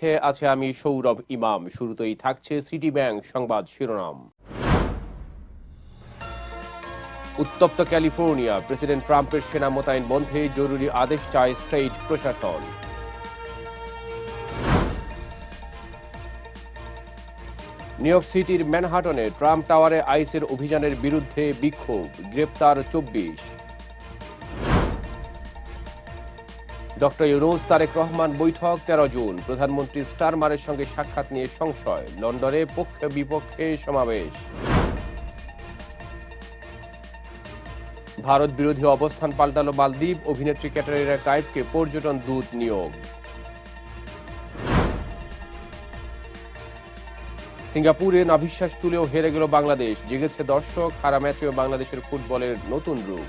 সাথে আছে আমি সৌরভ ইমাম। শুরুতেই থাকছে সিটি ব্যাংক সংবাদ শিরোনাম। উত্তপ্ত ক্যালিফোর্নিয়া, প্রেসিডেন্ট ট্রাম্পের সেনা মোতায়েন বন্ধে জরুরি আদেশ চায় স্টেট প্রশাসন। নিউ ইয়র্ক সিটির ম্যানহাটনে ট্রাম্প টাওয়ারে আইসের অভিযানের বিরুদ্ধে বিক্ষোভ, গ্রেপ্তার চব্বিশ। ডক্টর ইউনুস, তারেক রহমান বৈঠক তেরো জুন। প্রধানমন্ত্রী স্টারমারের সঙ্গে সাক্ষাৎ নিয়ে সংশয়। লন্ডনে পক্ষে বিপক্ষে সমাবেশ। ভারত বিরোধী অবস্থান পাল্টালো মালদ্বীপ। অভিনেত্রী ক্যাটারিনা কাইফকে পর্যটন দূত নিয়োগ। সিঙ্গাপুরে নাভিশ্বাস তুলেও হেরে গেল বাংলাদেশ। জেগেছে দর্শক। হারা ম্যাচেও বাংলাদেশের ফুটবলের নতুন রূপ।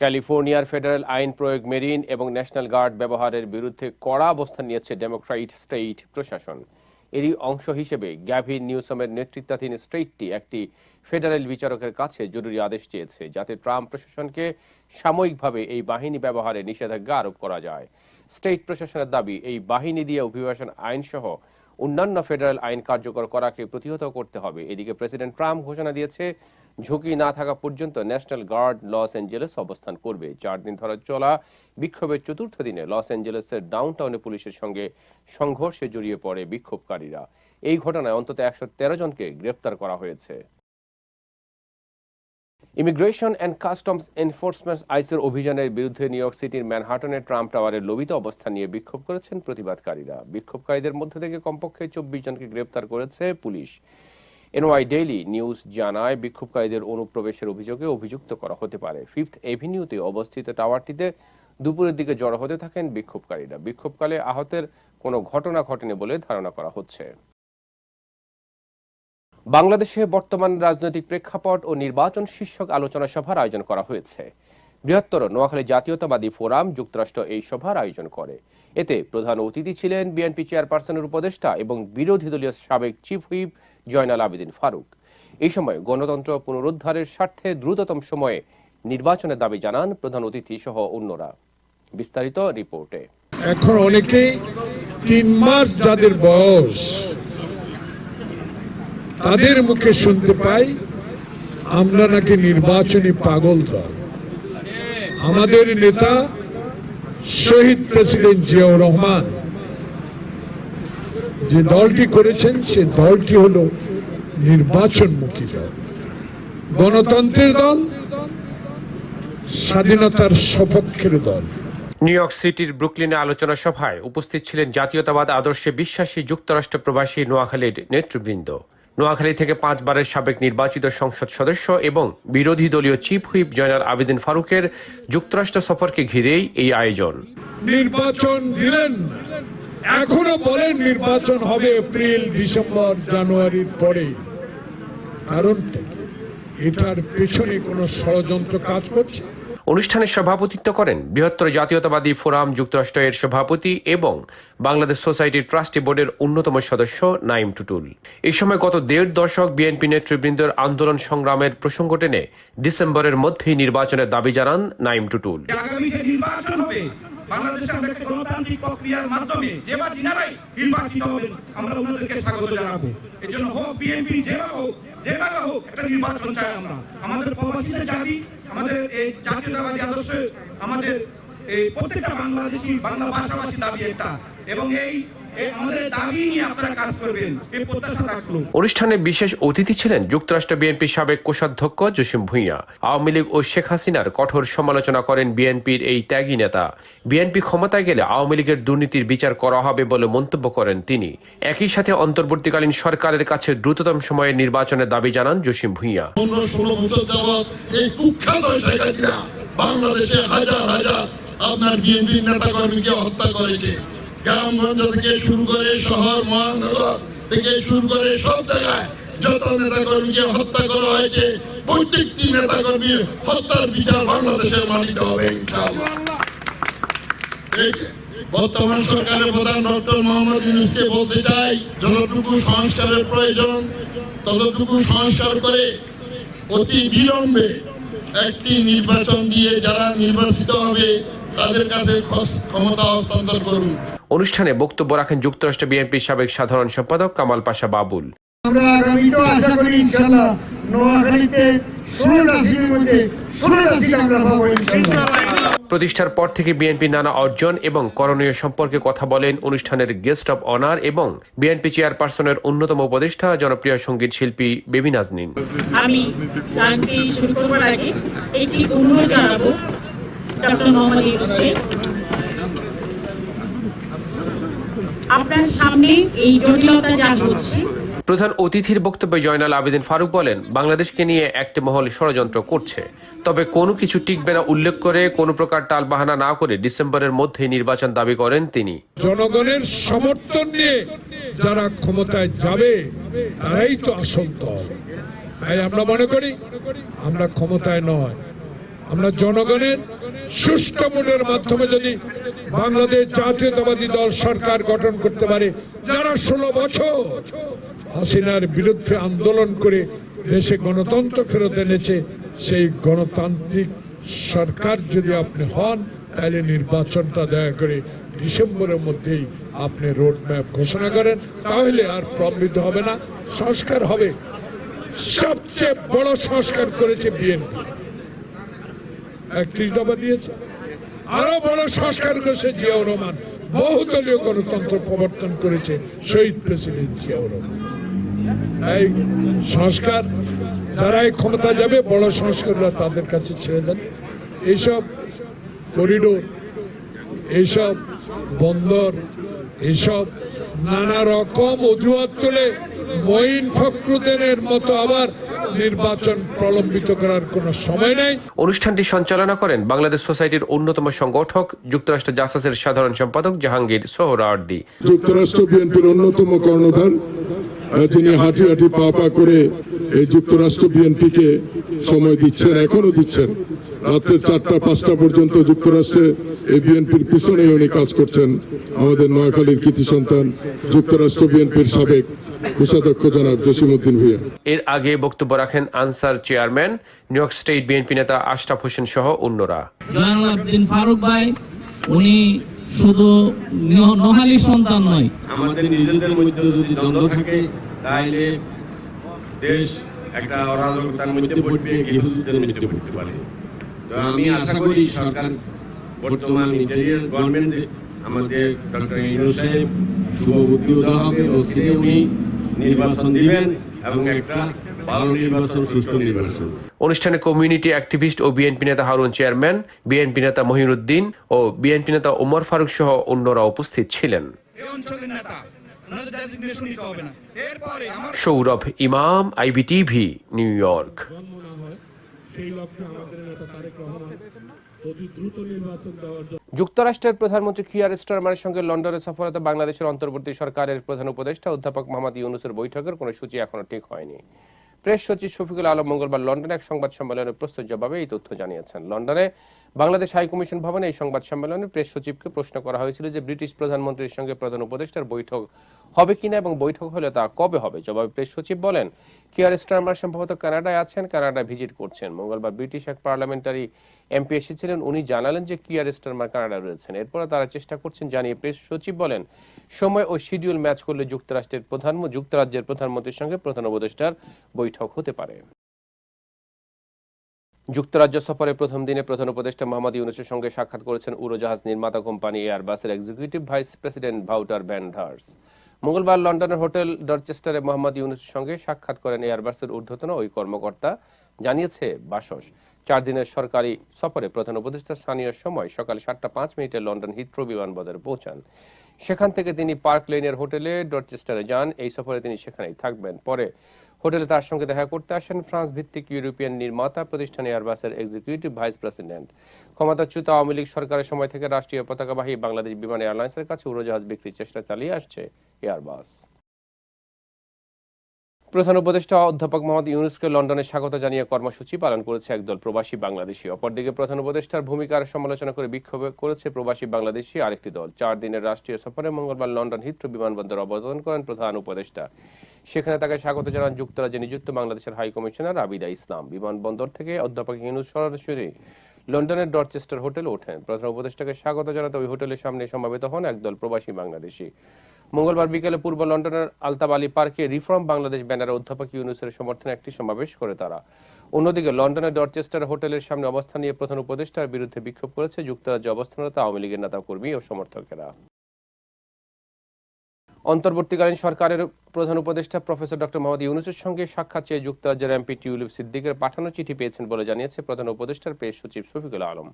ক্যালিফোর্নিয়ার ফেডারেল আইন প্রয়োগ মেরিন এবং ন্যাশনাল গার্ড ব্যবহারের বিরুদ্ধে কড়া অবস্থান নিয়েছে ডেমোক্রাইট স্টেট প্রশাসন। এরই অংশ হিসেবে গ্যাভিন নিউসমের নেতৃত্বাধীন স্টেটটি একটি ফেডারেল বিচারকের কাছে জরুরি আদেশ চেয়েছে, যাতে ট্রাম্প প্রশাসনকে সাময়িকভাবে এই বাহিনী ব্যবহারে নিষেধাজ্ঞা আরোপ করা যায়। স্টেট প্রশাসনের দাবি, এই বাহিনী দিয়ে অভিবাসন আইনসহ অন্যান্য ফেডারেল আইন কার্যকর করাকে প্রতিহত করতে হবে। এদিকে প্রেসিডেন্ট ট্রাম্প ঘোষণা দিয়েছে ঝুঁকি না থাকা পর্যন্ত ন্যাশনাল গার্ড লস অ্যাঞ্জেলেস অবস্থান করবে। চার দিন ধরে চলা বিক্ষোভের চতুর্থ দিনে লস অ্যাঞ্জেলেসের ডাউনটাউনে পুলিশের সঙ্গে সংঘর্ষে জড়িয়ে পড়ে বিক্ষোভকারীরা। এই ঘটনায় অন্তত একশো তেরো জনকে গ্রেপ্তার করা হয়েছে। ইমিগ্রেশন অ্যান্ড কাস্টমস এনফোর্সমেন্ট আইসের অভিযানের বিরুদ্ধে নিউ ইয়র্ক সিটির ম্যানহাটনের ট্রাম্প টাওয়ারের লবিত অবস্থান নিয়ে বিক্ষোভ করেছেন প্রতিবাদকারীরা। বিক্ষোভকারীদের মধ্যে থেকে কমপক্ষে চব্বিশ জনকে গ্রেপ্তার করেছে পুলিশ। এনওয়াই ডেইলি নিউজ জানায়, বিক্ষোভকারীদের অনুপ্রবেশের অভিযোগে অভিযুক্ত করা হতে পারে। ফিফথ এভিনিউতে অবস্থিত টাওয়ারটিতে দুপুরের দিকে জড়ো হতে থাকেন বিক্ষোভকারীরা। বিক্ষোভকালে আহতের কোনো ঘটনা ঘটেনি বলে ধারণা করা হচ্ছে। বাংলাদেশে বর্তমান রাজনৈতিক প্রেক্ষাপট ও নির্বাচন শীর্ষক আলোচনা সভার আয়োজন করা হয়েছে। বৃহত্তর নোয়াখালী জাতীয়তাবাদী ফোরাম যুক্তরাষ্ট্র এই সভার আয়োজন করে। এতে প্রধান অতিথি ছিলেন বিএনপি চেয়ারপারসনের উপদেষ্টা এবং বিরোধী দলীয় সাবেক চিফ হুইপ জয়নাল আবেদিন ফারুক। এই সময় গণতন্ত্র পুনরুদ্ধারের স্বার্থে দ্রুততম সময়ে নির্বাচনের দাবি জানান প্রধান অতিথি সহ অন্যরা। বিস্তারিত রিপোর্টে। এখন অনেকেই তিন মাস যাদের বয়স, তাদের মুখে শুনতে পাই, আমরা নাকি নির্বাচনী পাগল দল। আমাদের নেতা শহীদ প্রেসিডেন্ট জিয়াউর রহমান, যে দলটি করেছেন, সে দলটি হলো নির্বাচনমুখী দল। গণতন্ত্রের দল, স্বাধীনতার সপক্ষের দল। নিউ ইয়র্ক সিটির ব্রুকলিনে আলোচনা সভায় উপস্থিত ছিলেন জাতীয়তাবাদ আদর্শে বিশ্বাসী যুক্তরাষ্ট্র প্রবাসী নোয়াখালীর নেতৃবৃন্দ। নোয়াখালী থেকে পাঁচবারের সাবেক নির্বাচিত সংসদ সদস্য এবং বিরোধী দলীয় চিফ হুইপ জয়নাল আবেদিন ফারুকের যুক্তরাষ্ট্র সফরকে ঘিরেই এই আয়োজন। নির্বাচন দিলেন। এখনও বলেন নির্বাচন হবে এপ্রিল, ডিসেম্বর, জানুয়ারির পরে। কারণটা কি? এটার পেছনে কোনো ষড়যন্ত্র কাজ করছে? অনুষ্ঠানে সভাপতিত্ব করেন বৃহত্তর জাতীয়তাবাদী ফোরাম যুক্তরাষ্ট্রের সভাপতি এবং বাংলাদেশ সোসাইটির ট্রাস্টি বোর্ডের অন্যতম সদস্য নাইম টুটুল। এই সময় গত দেড় দশক বিএনপি নেতৃবৃন্দের আন্দোলন সংগ্রামের প্রসঙ্গ টেনে ডিসেম্বরের মধ্যেই নির্বাচনের দাবি জানান নাইম টুটুল। বাংলাদেশে আমরা একটা গণতান্ত্রিক প্রক্রিয়ার মাধ্যমে যে বা যিনারাই নির্বাচিত হবেন, আমরা ওনাদেরকে স্বাগত জানাব। এই জন্য হোক বিএনপি যেভাবে হোক যেভাবে হোক, একটা নির্বাচন চাই আমরা। আমাদের প্রবাসীদের দাবি, আমাদের এই জাতীয়তাবাদী আদর্শ আমাদের এই প্রত্যেকটা বাংলাদেশি, বাংলা ভাষাভাষী দাবি একটা। এবং এই এই আমাদের দাবি নিয়ে আপনারা কাজ করবেন। এই প্রত্যাশা থাকল। অনুষ্ঠানে বিশেষ অতিথি ছিলেন যুক্তরাষ্ট্র বিএনপির সাবেক কোষাধ্যক্ষ জসিম ভুঁইয়া। আওয়ামী লীগ ও শেখ হাসিনার কঠোর সমালোচনা করেন বিএনপির এই ত্যাগী নেতা। বিএনপি ক্ষমতায় গেলে আওয়ামী লীগের দুর্নীতির বিচার করা হবে বলে মন্তব্য করেন তিনি। একই সাথে অন্তর্বর্তীকালীন সরকারের কাছে দ্রুততম সময়ে নির্বাচনের দাবি জানান জসিম ভুঁইয়া। বাংলাদেশে হাজার হাজার আপনার বিএনপি নেতা কর্মীকে হত্যা করেছে। গ্রামগঞ্জ থেকে শুরু করে শহর, মহানগর থেকে শুরু করে সব জায়গায় যত নেতা কর্মীকে হত্যা করা হয়েছে, প্রত্যেকটি নেতা কর্মীর হত্যার বিচার বাংলাদেশের মানিতে হবে বর্তমান সরকারের প্রধান ডক্টর মোহাম্মদ ইউনুসকে বলতে চাই, যতটুকু সংস্কারের প্রয়োজন, ততটুকু সংস্কার করে অতি বিলম্বে একটি নির্বাচন দিয়ে যারা নির্বাচিত হবে, তাদের কাছে ক্ষমতা হস্তান্তর করুন। অনুষ্ঠানে বক্তব্য রাখেন যুক্তরাষ্ট্র বিএনপির সাবেক সাধারণ সম্পাদক কামাল পাশা বাবুল। আমরা আগামীতেও আশা করি ইনশাল্লাহ নোয়াখালীতে ষোলোটা সিটের মধ্যে ষোলোটা সিট আমরা পাবো প্রতিষ্ঠার পর থেকে বিএনপির নানা অর্জন এবং করণীয় সম্পর্কে কথা বলেন অনুষ্ঠানের গেস্ট অব অনার এবং বিএনপি চেয়ারপারসনের অন্যতম উপদেষ্টা জনপ্রিয় সংগীত শিল্পী বেবি নাজনীন। আমি গানটি শুরু করবার আগে একটি অনুরোধ জানাব ডক্টর মোহাম্মদ ইউনুসকে। আপনার সামনে এই জটিলতা যা হচ্ছে প্রধান অতিথির বক্তব্যে জয়নাল আবেদিন ফারুক বলেন বাংলাদেশকে নিয়ে একটি মহল ষড়যন্ত্র করছে। তবে কোনো কিছু টিকবে না উল্লেখ করে কোনো প্রকার টালবাহানা না করে ডিসেম্বরের মধ্যে নির্বাচন দাবি করেন তিনি। জনগণের সমর্থন নিয়ে যারা ক্ষমতায় যাবে তারাই তো আসল দল। তাই আমরা মনে করি আমরা ক্ষমতায় নয়। আমরা জনগণের সুষ্ঠু মুডের মাধ্যমে যদি বাংলাদেশ জাতীয়তাবাদী দল সরকার গঠন করতে পারে, যারা ষোলো বছর হাসিনার বিরুদ্ধে আন্দোলন করে দেশে গণতন্ত্র ফেরত এনেছে, সেই গণতান্ত্রিক সরকার যদি আপনি হন, তাহলে নির্বাচনটা দয়া করে ডিসেম্বরের মধ্যেই আপনি রোড ম্যাপ ঘোষণা করেন, তাহলে আর প্রবৃদ্ধ হবে না। সংস্কার হবে। সবচেয়ে বড় সংস্কার করেছে বিএনপি। একত্রিশ দফা দিয়েছে। আরও বড় সংস্কার করেছে জিয়াউর রহমান। বহুদলীয় গণতন্ত্র প্রবর্তন করেছে শহীদ প্রেসিডেন্ট জিয়াউর রহমান। তাই সংস্কার, যারাই ক্ষমতা যাবে, বড় সংস্কাররা তাদের কাছে ছেড়ে দেন। এইসব করিডোর, এইসব বন্দর, এইসব নানা রকম অজুহাত তুলে মঈন ফখরুদ্দিনের মতো আবার নির্বাচন প্রলম্বিত করার কোনো সময় নেই। অনুষ্ঠানটি সঞ্চালনা করেন বাংলাদেশ সোসাইটির অন্যতম সংগঠক যুক্তরাষ্ট্র জাসাসের সাধারণ সম্পাদক জাহাঙ্গীর সোহরাওয়ার্দী। যুক্তরাষ্ট্র বিএনপির অন্যতম কর্ণধার তিনি হাঁটি হাঁটি পা পা করে এই যুক্তরাষ্ট্র বিএনপিকে সময় দিচ্ছেন এখনও দিচ্ছেন। রাত্রের চারটা পাঁচটা পর্যন্ত যুক্তরাষ্ট্রে এই বিএনপির পিছনে উনি কাজ করছেন। আমাদের নোয়াখালীর কৃতি সন্তান যুক্তরাষ্ট্র বিএনপির সাবেক কোষাধ্যক্ষ জনাব জসিমউদ্দিন ভুইয়া। এর আগে বক্তব্য রাখেন Ansar chairman New York state BNP নেতা আশরাফ হোসেন সহ অন্যরা। জয়নাল ফারুক ভাই উনি শুধু নোহালি সন্তান নয়। আমাদের নিজেদের মধ্যে যদি দ্বন্দ্ব থাকে তাহলে দেশ একটা অরাজকতার মধ্যে পড়বে গৃহযুদ্ধের মধ্যে পড়তে পারে। তো আমি আশা করি সরকার বর্তমান ইন্টারিয়ার গভর্নমেন্ট আমাদের ডক্টর ইউনুস সাহেব শুভ বুদ্ধি উদয় হবে ও তিনি উনি নির্বাচন দিবেন এবং একটা ভালো নির্বাচন সুষ্ঠু নির্বাচন। অনুষ্ঠানে কমিউনিটি অ্যাক্টিভিস্ট ও বিএনপি নেতা হারুন চেয়ারম্যান বিএনপি নেতা মহিনুদ্দিন ও বিএনপি নেতা ওমর ফারুক সহ অন্যরা উপস্থিত ছিলেন। সৌরভ ইমাম আইবিটিভি নিউ ইয়র্ক। সেই লক্ষ্যে আমাদের নেতা তারেক রহমান যুক্তরাষ্ট্রের প্রধানমন্ত্রী কিয়ার স্টারমারের সঙ্গে লন্ডনে সফররত বাংলাদেশের অন্তর্বর্তী সরকারের প্রধান উপদেষ্টা অধ্যাপক মোহাম্মদ ইউনুসের বৈঠকের কোনো সূচি এখনও ঠিক হয়নি। প্রেস সচিব শফিকুল আলম মঙ্গলবার লন্ডনে এক সংবাদ সম্মেলনে প্রস্তুত জবাবে এই তথ্য জানিয়েছেন। লন্ডনে বাংলাদেশ হাইকমিশন ভবনে এই সংবাদ সম্মেলনে প্রেস সচিবকে প্রশ্ন করা হয়েছিল যে ব্রিটিশ প্রধানমন্ত্রীর সঙ্গে প্রধান উপদেষ্টার বৈঠক হবে কিনা এবং বৈঠক হলে তা কবে হবে। জবাবে প্রেস সচিব বলেন কিয়ার স্টারমার সম্ভবত কানাডায় আছেন, কানাডায় ভিজিট করছেন। মঙ্গলবার ব্রিটিশ এক পার্লামেন্টারি এমপি এসেছিলেন, উনি জানালেন যে কিয়ার স্টারমার কানাডায় রয়েছেন। এরপর তারা চেষ্টা করছেন জানিয়ে প্রেস সচিব বলেন, সময় ও শিডিউল ম্যাচ করলে যুক্তরাষ্ট্রের প্রধান, যুক্তরাজ্যের প্রধানমন্ত্রীর সঙ্গে প্রধান উপদেষ্টার বৈঠক হতে পারে। যুক্তরাজ্য সফরে প্রথম দিনে প্রধান উপদেষ্টা মোহাম্মদ ইউনুসের সঙ্গে সাক্ষাৎ করেছেন উড়োজাহাজ নির্মাতা company এয়ারবাসের executive vice president Wouter Vanders মঙ্গলবার লন্ডনের হোটেল ডরচেস্টারে মোহাম্মদ ইউনুসের সঙ্গে সাক্ষাৎ করেন এয়ারবাসের ঊর্ধ্বতন ওই কর্মকর্তা, জানিয়েছে বাসস। চার দিনের সরকারি সফরে প্রধান উপদেষ্টা স্থানীয় সময় সকাল সাতটা পাঁচ মিনিটে লন্ডন হিথ্রো বিমানবন্দরে পৌঁছান। সেখান থেকে তিনি পার্ক লেনের হোটেলে ডরচেস্টারে যান। এই সফরে তিনি সেখানেই থাকবেন। পরে হোটেলে তার সঙ্গে দেখা করতে আসেন ফ্রান্স ভিত্তিক ইউরোপিয়ান নির্মাতা, প্রতিষ্ঠান এয়ারবাসের এক্সিকিউটিভ ভাইস প্রেসিডেন্ট ক্ষমতাচ্যুত আওয়ামী লীগ সরকারের সময় থেকে রাষ্ট্রীয় পতাকাবাহী বাংলাদেশ বিমান এয়ারলাইন্সের কাছে উড়োজাহাজ বিক্রির চেষ্টা চালিয়ে আসছে এয়ারবাস প্রধান উপদেষ্টা অধ্যাপক মোহাম্মদ ইউনুসকে লন্ডনে স্বাগত জানিয়ে কর্মসূচি পালন করেছে একদল প্রবাসী বাংলাদেশি। অপরদিকে প্রধান উপদেষ্টার ভূমিকার সমালোচনা করে বিক্ষোভ করেছে প্রবাসী বাংলাদেশি আরেকটি দল। চার দিনের রাষ্ট্রীয় সফরে মঙ্গলবার লন্ডন হিথ্রো বিমানবন্দর অবতরণ করেন প্রধান উপদেষ্টা। সেখানে তাকে স্বাগত জানান যুক্তরাজ্যে নিযুক্ত বাংলাদেশের হাই কমিশনার আবিদা ইসলাম। বিমানবন্দর থেকে অধ্যাপক ইউনুস সরাসরি লন্ডনের ডরচেস্টার হোটেলে ওঠেন। প্রধান উপদেষ্টাকে স্বাগত জানাতে ওই হোটেলের সামনে সমাবেত হন একদল প্রবাসী বাংলাদেশি। মঙ্গলবার বিকেলে পূর্ব লন্ডনের আলতাব আলী পার্কে রিফর্ম বাংলাদেশ ব্যানারে অধ্যাপক ইউনুসের সমর্থনে একটি সমাবেশ করে তারা। অন্যদিকে লন্ডনের ডরচেস্টার হোটেলের সামনে অবস্থান নিয়ে প্রধান উপদেষ্টার বিরুদ্ধে বিক্ষোভ করেছে যুক্তরাজ্যে অবস্থানরত আওয়ামী লীগের নেতা কর্মী ও সমর্থকেরা। অন্তর্বর্তীকালীন সরকারের প্রধান উপদেষ্টা প্রফেসর ডক্টর মোহাম্মদ ইউনুসের সঙ্গে সাক্ষাৎ চেয়ে যুক্তরাজ্যের এমপি টিউলিপ সিদ্দিকের পাঠানো চিঠি পেয়েছেন বলে জানিয়েছে প্রধান উপদেষ্টার প্রেস সচিব শফিকুল আলম।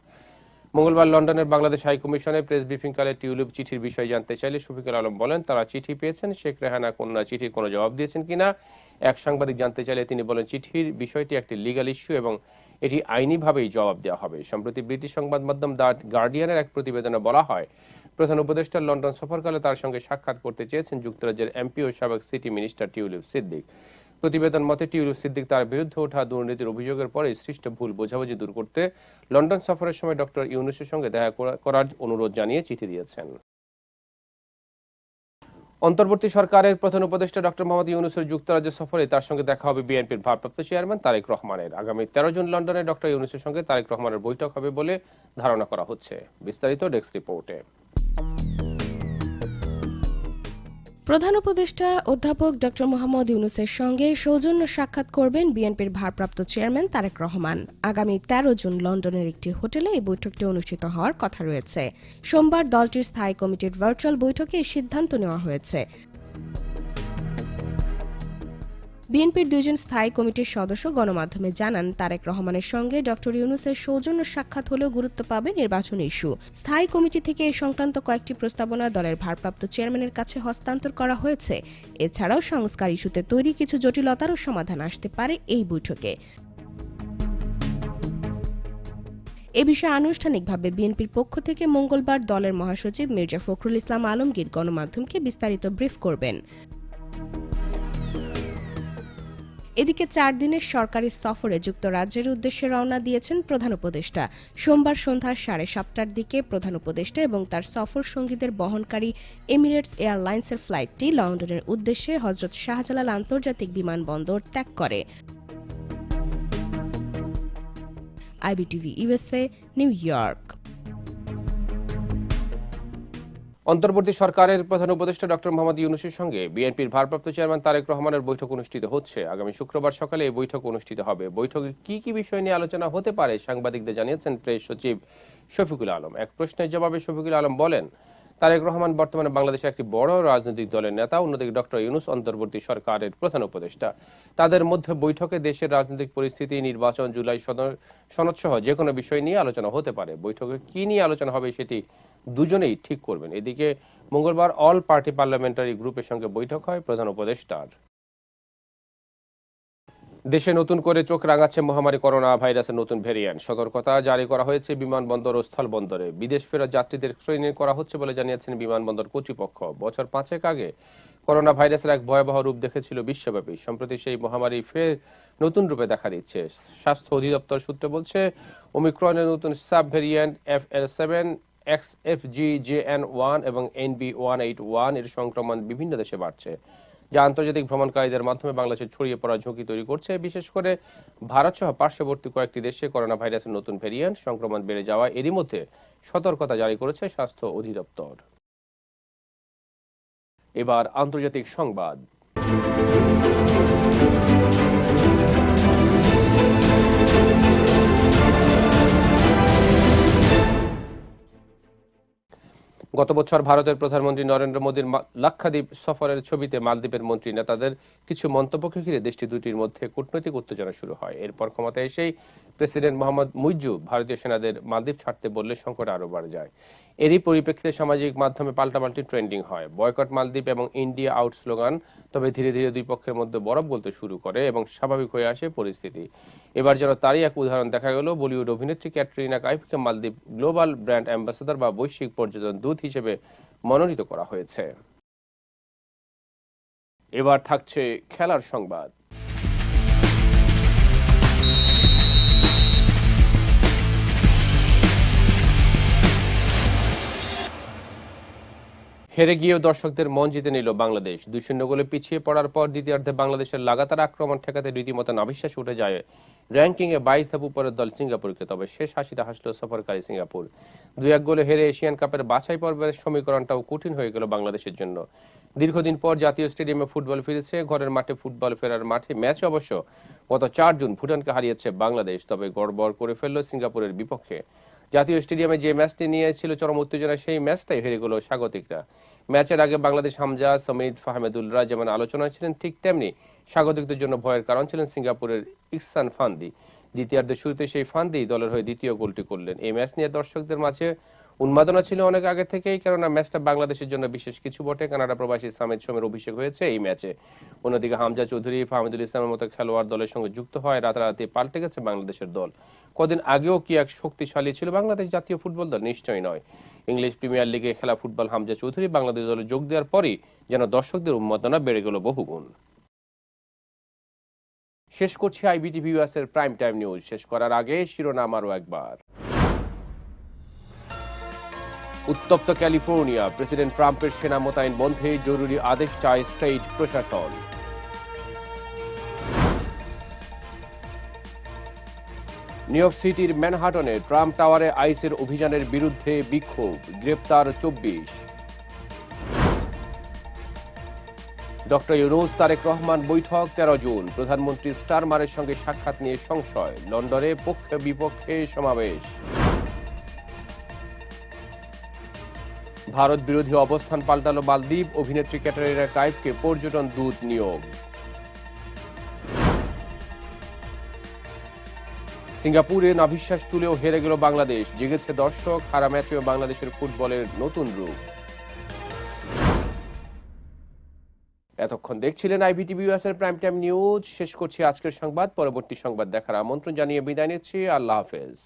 মঙ্গলবার লন্ডনের বাংলাদেশ হাই কমিশনে প্রেস ব্রিফিংকালে টিউলিপ চিঠির বিষয়ে জানতে চাইলে শফিকুল আলম বলেন, তারা চিঠি পেয়েছেন, শেখ রেহানা কন্যা চিঠির কোনো জবাব দিয়েছেন কিনা। এক সাংবাদিক জানতে চাইলে তিনি বলেন, চিঠির বিষয়টি একটি লিগাল ইস্যু এবং এটি আইনিভাবেই জবাব দেওয়া হবে। সম্প্রতি ব্রিটিশ সংবাদ মাধ্যম দ্য গার্ডিয়ানের এক প্রতিবেদনে বলা হয়, প্রধান উপদেষ্টা লন্ডন সফরকালে তার সঙ্গে সাক্ষাৎ করতে চেয়েছেন যুক্তরাজ্যের এমপি ও সাবেক সিটি মিনিস্টার টিউলিপ সিদ্দিক। প্রতিবেদন মতে টিউলিপ সিদ্দিক তার বিরুদ্ধে ওঠা দুর্নীতির অভিযোগের পরে সৃষ্ট ভুল বোঝাবুঝি দূর করতে লন্ডন সফরের সময় ডক্টর ইউনুসের সঙ্গে দেখা করার অনুরোধ জানিয়ে চিঠি দিয়েছেন। অন্তর্বর্তী সরকারের প্রধান উপদেষ্টা ডক্টর মোহাম্মদ ইউনুসের যুক্তরাজ্য সফরে তার সঙ্গে দেখা হবে বিএনপির ভারপ্রাপ্ত চেয়ারম্যান তারেক রহমানের। আগামী তেরো জুন লন্ডনে ডক্টর ইউনুসের সঙ্গে তারেক রহমানের বৈঠক হবে বলে ধারণা করা হচ্ছে। বিস্তারিত ডেস্ক রিপোর্টে। প্রধান উপদেষ্টা অধ্যাপক ড মোহাম্মদ ইউনুসের সঙ্গে সৌজন্য সাক্ষাৎ করবেন বিএনপির ভারপ্রাপ্ত চেয়ারম্যান তারেক রহমান। আগামী তেরো জুন লন্ডনের একটি হোটেলে এই বৈঠকটি অনুষ্ঠিত হওয়ার কথা রয়েছে। সোমবার দলটির স্থায়ী কমিটির ভার্চুয়াল বৈঠকে এই সিদ্ধান্ত নেওয়া হয়েছে। বিএনপির দুইজন স্থায়ী কমিটির সদস্য গণমাধ্যমে জানান, তারেক রহমানের সঙ্গে ডক্টর ইউনুসের সৌজন্য সাক্ষাৎ হলেও গুরুত্ব পাবে নির্বাচন ইস্যু। স্থায়ী কমিটি থেকে এই সংক্রান্ত কয়েকটি প্রস্তাবনা দলের ভারপ্রাপ্ত চেয়ারম্যানের কাছে হস্তান্তর করা হয়েছে। এছাড়াও সংস্কার ইস্যুতে তৈরি কিছু জটিলতারও সমাধান আসতে পারে এই বৈঠকে। এ বিষয়ে আনুষ্ঠানিকভাবে বিএনপির পক্ষ থেকে মঙ্গলবার দলের মহাসচিব মির্জা ফখরুল ইসলাম আলমগীর গণমাধ্যমকে বিস্তারিত ব্রিফ করবেন। এদিকে চার দিনের সরকারি সফরে যুক্তরাজ্যের উদ্দেশ্যে রওনা দিয়েছেন প্রধান উপদেষ্টা। সোমবার সন্ধ্যা সাড়ে সাতটার দিকে প্রধান উপদেষ্টা এবং তার সফর সঙ্গীদের বহনকারী এমিরেটস এয়ারলাইন্সের ফ্লাইটটি লন্ডনের উদ্দেশ্যে হজরত শাহজালাল আন্তর্জাতিক বিমানবন্দর ত্যাগ করে। IBTV USA New York. অন্তর্বর্তী সরকারের প্রধান উপদেষ্টা ডক্টর মোহাম্মদ ইউনুসের সঙ্গে বিএনপির ভারপ্রাপ্ত চেয়ারম্যান তারেক রহমানের বৈঠক অনুষ্ঠিত হচ্ছে। আগামী শুক্রবার সকালে এই বৈঠক অনুষ্ঠিত হবে। বৈঠকে কি কি বিষয় নিয়ে আলোচনা হতে পারে, সাংবাদিকদের জানিয়েছেন প্রেস সচিব শফিকুল আলম। এক প্রশ্নের জবাবে শফিকুল আলম বলেন তারেক রহমান বর্তমানে বাংলাদেশের একটি বড় রাজনৈতিক দলের নেতা, অন্যদিকে ডক্টর ইউনুস অন্তর্বর্তী সরকারের প্রধান উপদেষ্টা। তাদের মধ্যে বৈঠকে দেশের রাজনৈতিক পরিস্থিতি, নির্বাচন, জুলাই সনদ সহ যে কোনো বিষয় নিয়ে আলোচনা হতে পারে। বৈঠকে কি নিয়ে আলোচনা হবে সেটি দুজনেই ঠিক করবেন। এদিকে মঙ্গলবার অল পার্টি পার্লামেন্টারি গ্রুপের সঙ্গে বৈঠক হয় প্রধান উপদেষ্টার। দেশে নতুন করে চোখ রাঙাচ্ছে মহামারী করোনা ভাইরাসের নতুন ভেরিয়েন্ট। সতর্কতা জারি করা হয়েছে বিমানবন্দর ও স্থলবন্দরে। বিদেশ ফেরা যাত্রীদের স্ক্রিনিং করা হচ্ছে বলে জানিয়েছেন বিমানবন্দর কর্তৃপক্ষ। বছর পাঁচেক আগে করোনা ভাইরাসের এক ভয়াবহ রূপ দেখেছিল বিশ্বব্যাপী। সম্প্রতি সেই মহামারী ফের নতুন রূপে দেখা দিচ্ছে। স্বাস্থ্য অধিদপ্তর সূত্র বলছে, ওমিক্রনের নতুন sub variant F L seven, X F G J N one এবং এন বি ওয়ান এইট ওয়ানের সংক্রমণ বিভিন্ন দেশে বাড়ছে। যা আন্তর্জাতিক ভ্রমণকারীদের মাধ্যমে বাংলাদেশে ছড়িয়ে পড়ার ঝুঁকি তৈরি করছে। বিশেষ করে ভারত সহ পার্শ্ববর্তী কয়েকটি দেশে করোনা ভাইরাসের নতুন ভেরিয়েন্ট সংক্রমণ বেড়ে যাওয়া এরই মধ্যে সতর্কতা জারি করেছে স্বাস্থ্য অধিদপ্তর। এবার আন্তর্জাতিক সংবাদ। গত বছর ভারতের প্রধানমন্ত্রী নরেন্দ্র মোদীর লাক্ষাদ্বীপ সফরের ছবিতে মালদ্বীপের মন্ত্রী নেতাদের কিছু মন্তব্যকে ঘিরে দেশটি দুটির মধ্যে কূটনৈতিক উত্তেজনা শুরু হয়। এরপর ক্ষমতায় এসেই প্রেসিডেন্ট মোহাম্মদ মুইজু ভারতীয় সেনাদের মালদ্বীপ ছাড়তে বললে সংকট আরও বাড়ে যায়। এরই পরিপ্রেক্ষিতে সামাজিক মাধ্যমে পাল্টাপাল্টি ট্রেন্ডিং হয়। বয়কট মালদ্বীপ এবং ইন্ডিয়া আউট স্লোগান, তবে ধীরে ধীরে দুই পক্ষের মধ্যে বরফ বলতে শুরু করে এবং স্বাভাবিক হয়ে আসে পরিস্থিতি। এবার যেন তারই এক উদাহরণ দেখা গেল বলিউড অভিনেত্রী ক্যাটরিনা কাইফকে মালদ্বীপ গ্লোবাল ব্র্যান্ড অ্যাম্বাসেডর বা বৈশ্বিক পর্যটন দূত হিসেবে মনোনীত করা হয়েছে। এবার থাকছে খেলার সংবাদ। হেরে গিয়েও দর্শকদের মন জিতে নিল বাংলাদেশ। দুই শূন্য গোলে পিছিয়ে পড়ার পর দ্বিতীয়ার্ধে বাংলাদেশের লাগাতার আক্রমণ ঠেকাতে রীতিমতো নাবিশ্বাস উঠে যায় র্যাঙ্কিংয়ে বাইশ ধাপ উপরের দল সিঙ্গাপুরকে, তবে শেষ হাসিটা হাসল সফরকারী সিঙ্গাপুর। দুই এক গোলে হেরে এশিয়ান কাপের বাছাই পর্বের সমীকরণটাও কঠিন হয়ে গেল বাংলাদেশের জন্য। দীর্ঘদিন পর জাতীয় স্টেডিয়ামে ফুটবল ফিরেছে, ঘরের মাঠে ফুটবল ফেরার মাঠে ম্যাচ অবশ্য গত চার জুন ভুটানকে হারিয়েছে বাংলাদেশ, তবে গড়বড় করে ফেলল সিঙ্গাপুরের বিপক্ষে। জাতীয় স্টেডিয়ামে যে ম্যাচটি নিয়েছিল চরম উত্তেজনা সেই ম্যাচটাই হেরে গেল স্বাগতিকরা। ম্যাচের আগে বাংলাদেশ হামজা, সমিদ ফাহমেদুলরা যেমন আলোচনা ছিলেন, ঠিক তেমনি স্বাগতিকদের জন্য ভয়ের কারণ ছিলেন সিঙ্গাপুরের ইকসান ফান্দি। দ্বিতীয়ার্ধের শুরুতে সেই ফান্দি দলের হয়ে দ্বিতীয় গোলটি করলেন। এই ম্যাচ নিয়ে দর্শকদের মাঝে উন্মাদনা ছিল অনেক আগে থেকেই, কেননা ম্যাচটা বাংলাদেশের জন্য বিশেষ কিছু বটে। কানাডা প্রবাসী সামিদ সোমের অভিষেক হয়েছে এই ম্যাচে। অন্যদিকে হামজা চৌধুরী, ফাহমিদুল ইসলামের মতো খেলোয়াড় দলের সঙ্গে যুক্ত হয় রাতারাতি পাল্টে গেছে বাংলাদেশের দল। কদিন আগেও কি এক শক্তিশালী ছিল বাংলাদেশ জাতীয় ফুটবল দল? নিশ্চয়ই নয়। ইংলিশ প্রিমিয়ার লিগে খেলা ফুটবল হামজা চৌধুরী বাংলাদেশ দলে যোগ দেওয়ার পরই যেন দর্শকদের উন্মাদনা বেড়ে গেল বহুগুণ। শেষ করছি আইবিটিভি ইউএসের প্রাইম টাইম নিউজ। শেষ করার আগে শিরোনাম আরও একবার। উত্তপ্ত ক্যালিফোর্নিয়া, প্রেসিডেন্ট ট্রাম্পের সেনা মোতায়েন বন্ধে জরুরি আদেশ চায় স্টেট প্রশাসন। নিউ ইয়র্ক সিটির ম্যানহাটনে ট্রাম্প টাওয়ারে আইসের অভিযানের বিরুদ্ধে বিক্ষোভ, গ্রেপ্তার চব্বিশ। ডক্টর ইউনুস তারেক রহমান বৈঠক, তেরো জুন। প্রধানমন্ত্রী স্টারমারের সঙ্গে সাক্ষাৎ নিয়ে সংশয়, লন্ডনে পক্ষে বিপক্ষে সমাবেশ। ভারত বিরোধী অবস্থান পাল্টালো মালদ্বীপ, অভিনেত্রী ক্যাটারিনা কাইফকে পর্যটন দূত নিয়োগ। সিঙ্গাপুরে নাভিশ্বাস তুলেও হেরে গেল বাংলাদেশ। জেগেছে দর্শক, হারা ম্যাচেও বাংলাদেশের ফুটবলের নতুন রূপ। এতক্ষণ দেখছিলেন আইবিটিভি এর প্রাইম টাইম নিউজ শেষ করছি আজকের সংবাদ। পরবর্তী সংবাদ দেখার আমন্ত্রণ জানিয়ে বিদায় নিচ্ছি। আল্লাহ হাফেজ।